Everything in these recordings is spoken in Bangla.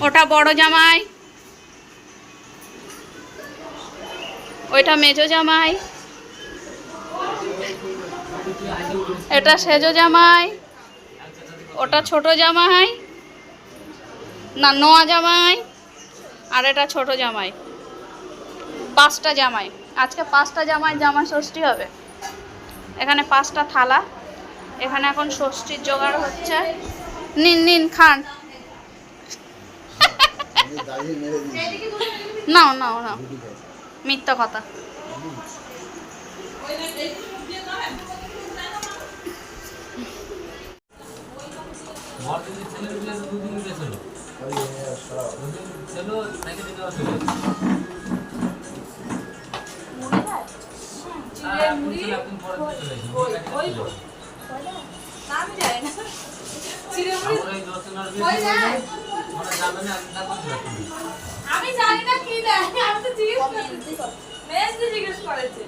ওটা বড় জামাই। ওইটা মেজো জামাই। এটা সেজো জামাই। ওটা ছোট জামাই। না, নোয়া জামাই। আর এটা ছোট জামাই। পাঁচটা জামাই। আজকে পাঁচটা জামাই জামাই ষষ্ঠী হবে। এখানে পাঁচটা থালা। এখানে এখন ষষ্ঠীর জোগাড় হচ্ছে। নিন নিন খান। নাও নাও নাও। মিথ্যা কথা। ঘর আমি জানি না আমি জানি না কি দেয় আমি তো জিজ্ঞেস করছি জিজ্ঞেস করেছে।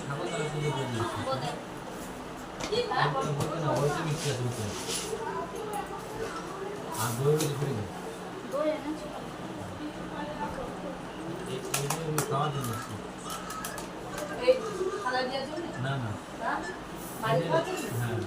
ঠাকুর তাহলে পুজো করে বলতে না না হ্যাঁ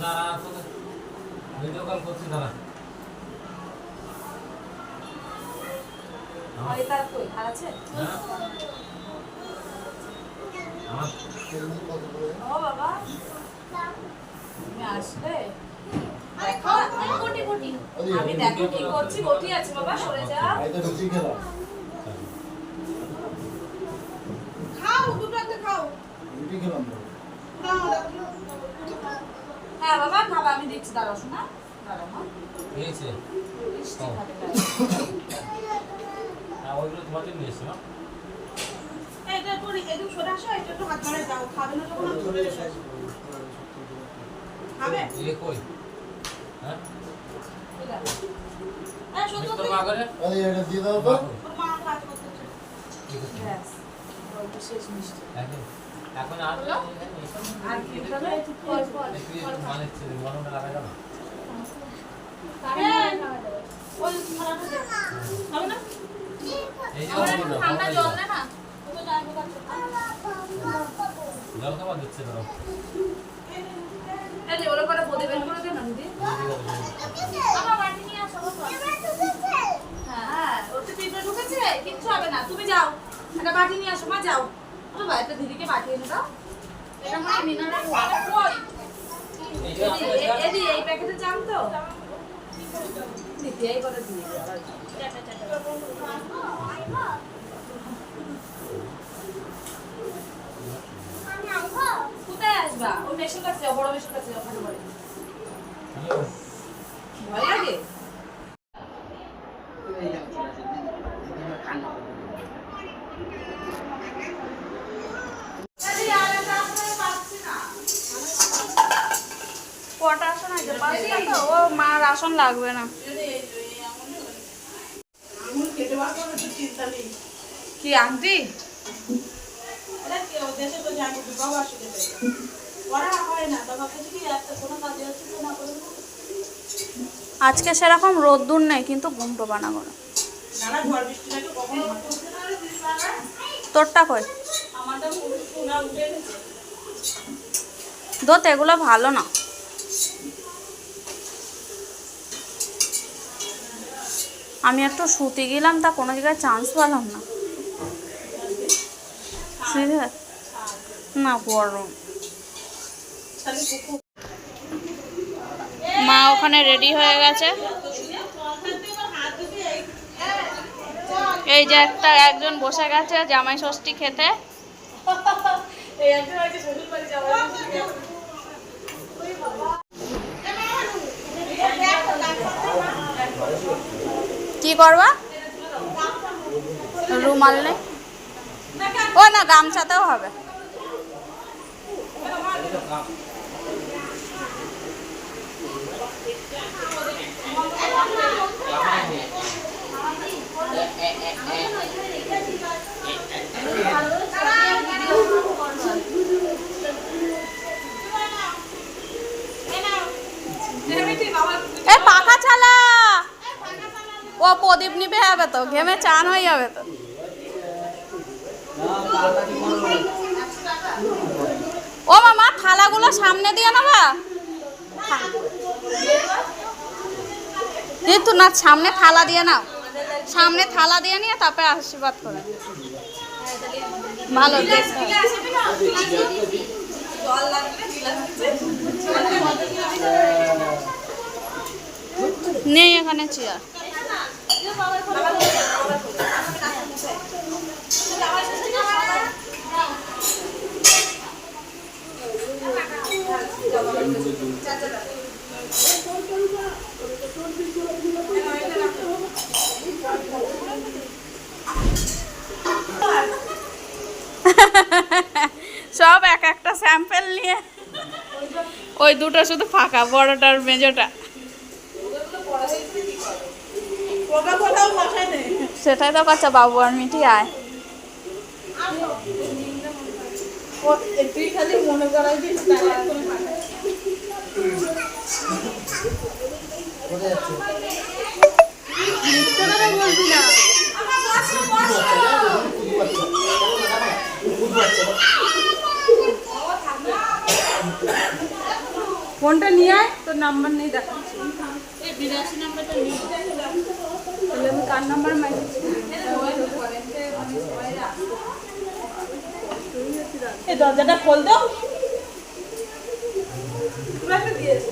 দাঁড়া ভিডিও কল করছি দাঁড়া আমার কই আছে হ্যাঁ আমার কত করে ও বাবা তুমি আসলে দেখো কোটি কোটি আমি দেখো কি করছি কোটি আছে বাবা সরে যা খাও দুটো একটা খাও রুটি খেলাম হ্যাঁ বাবা খাবা আমি দিচ্ছি দাঁড়াও শোনা দাঁড়াও মা। খাবে হ্যাঁ ওইগুলো তোমার জন্য নিয়ে না এখন? এখন আর আর কি খাবে? ফল ফল মানে মনটা লাগা যাবে। হ্যাঁ হয়ে ঠান্ডা জল না। জল খাবার দিচ্ছে ওরা করে বোধে বের হ্যাঁ ওতে পিঁপড়ে ঢুকেছে কিচ্ছু হবে না তুমি যাও একটা বাটি নিয়ে আসো মা যাও একটা দিদিকে বাটি এনে দাও এটা মনে মিনারেল এই প্যাকেটে চাল তো? দিদি, এই করে দিয়ে দিও কোথায় আসবা। কাছে বড় কাছে। ভয় লাগে? কটা আসন আছে? পাঁচটা তো। ও মার আসন লাগবে না। কি ও দেশে তো পড়া হয় না কি একটা কোনো কাজে তো না করে আজকে সেরকম রোদ্দুর নেই কিন্তু ঘুমটো বানাবো না। তোরটা কই? দোত এগুলো ভালো না। আমি একটু শুতে গেলাম তা কোনো জায়গায় চান্স পেলাম না। সিরিয়াস না মা ওখানে রেডি হয়ে গেছে। এই যে একটা, একজন বসে গেছে জামাই ষষ্ঠী খেতে। কি করবা? রুমাল নেই? ও না, গামছাতেও হবে। এ পাখা চালা ও প্রদীপ নিবে হবে তো ঘেমে চান হয়ে যাবে তো ও থালাগুলো সামনে দিয়ে নেবা কিন্তু না, সামনে থালা দিয়ে নাও। সামনে থালা দিয়ে নিয়ে তারপরে আশীর্বাদ করে। ভালো নেই এখানে চেয়ার সব এক একটা স্যাম্পেল নিয়ে ওই দুটো শুধু ফাঁকা বড়টার মেজোটা। পোকা ফোটাও বসায় নেই সেটাই তো বাচ্চা বাবু আর মিঠি আয়। ফোনটা নিয়ে আয়। তোর নাম্বার নেই দেখাচ্ছি। এই বিরাশি নাম্বারটা নিয়ে তাহলে আমি কার নাম্বার এই দরজাটা খোল দাও দিয়েছে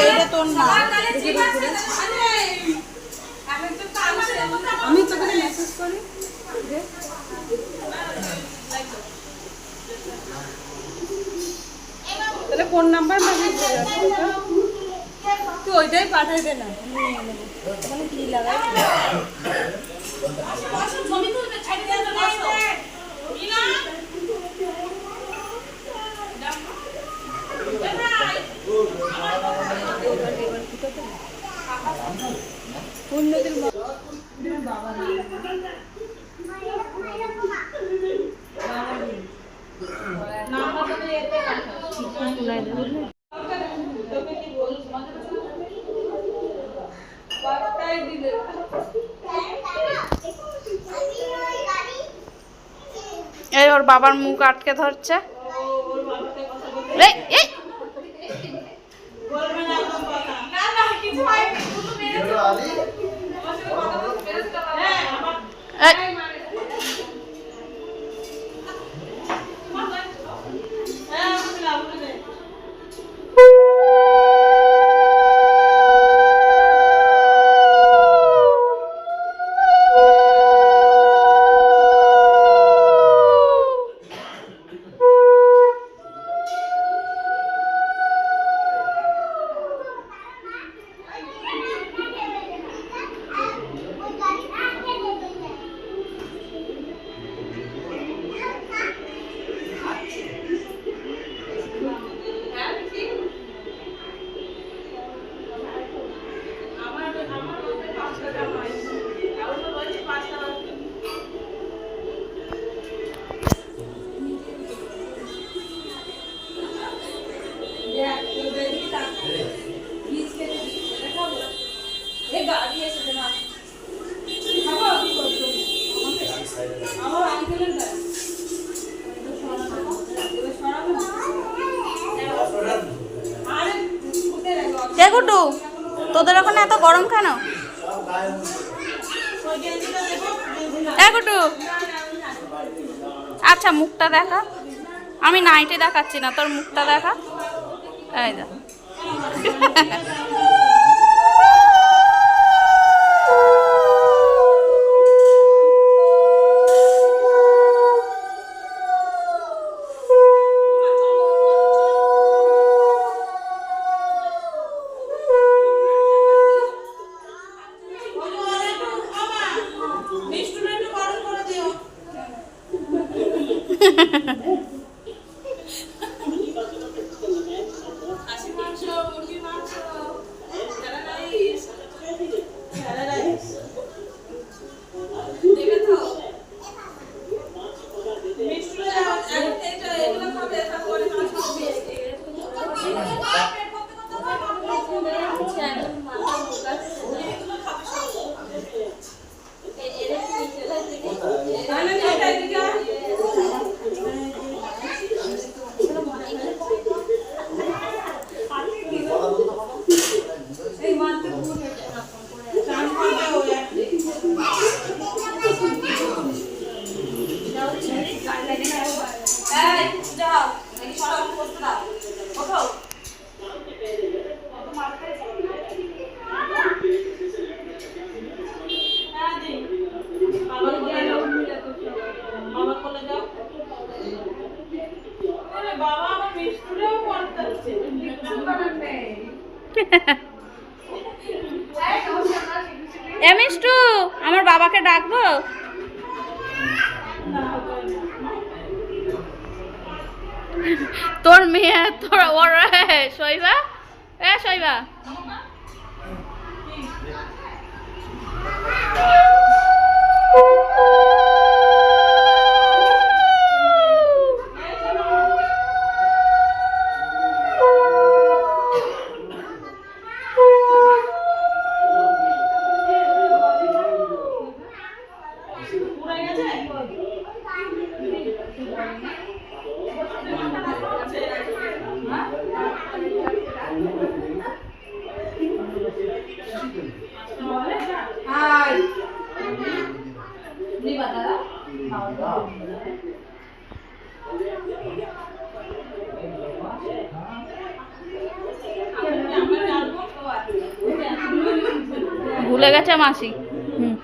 এইটা তোর না আমি তোকে মেসেজ করি। তাহলে কোন নাম্বার মেসেজ করে তুই ওইটাই পাঠাই দে না। কি লাগাই? ছবি তুলবে ছাড়ি দিয়ে এই ওর বাবার মুখ আটকে ধরছে। কিছু শুধু মেরেছে। কেন? আচ্ছা মুখটা দেখা। আমি নাইটে দেখাচ্ছি না তোর মুখটা দেখা। এই যা তোর মেয়ে তোর ওর শৈবা? এ শৈবা? ভুলে গেছে মাসি। হুম।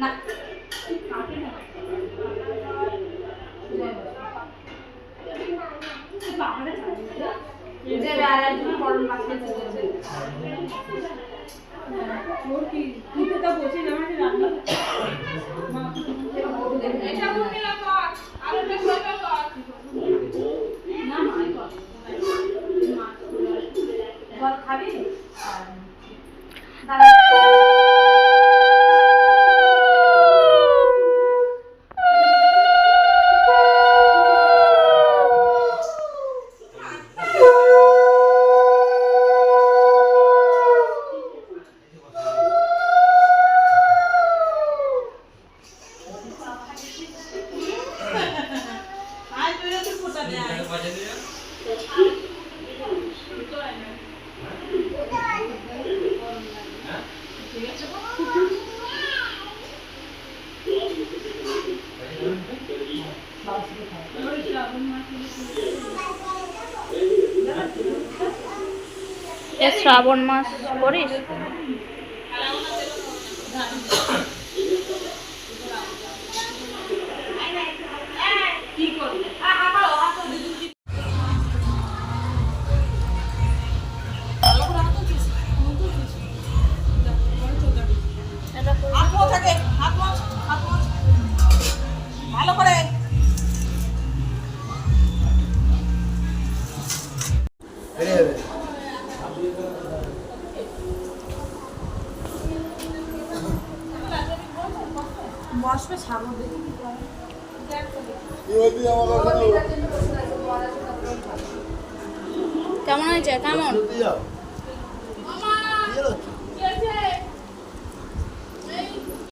না। যে আর তুমি পড়ন পাশে চলে শ্রাবণ মাস করিস কেমন হয়েছে? কেমন?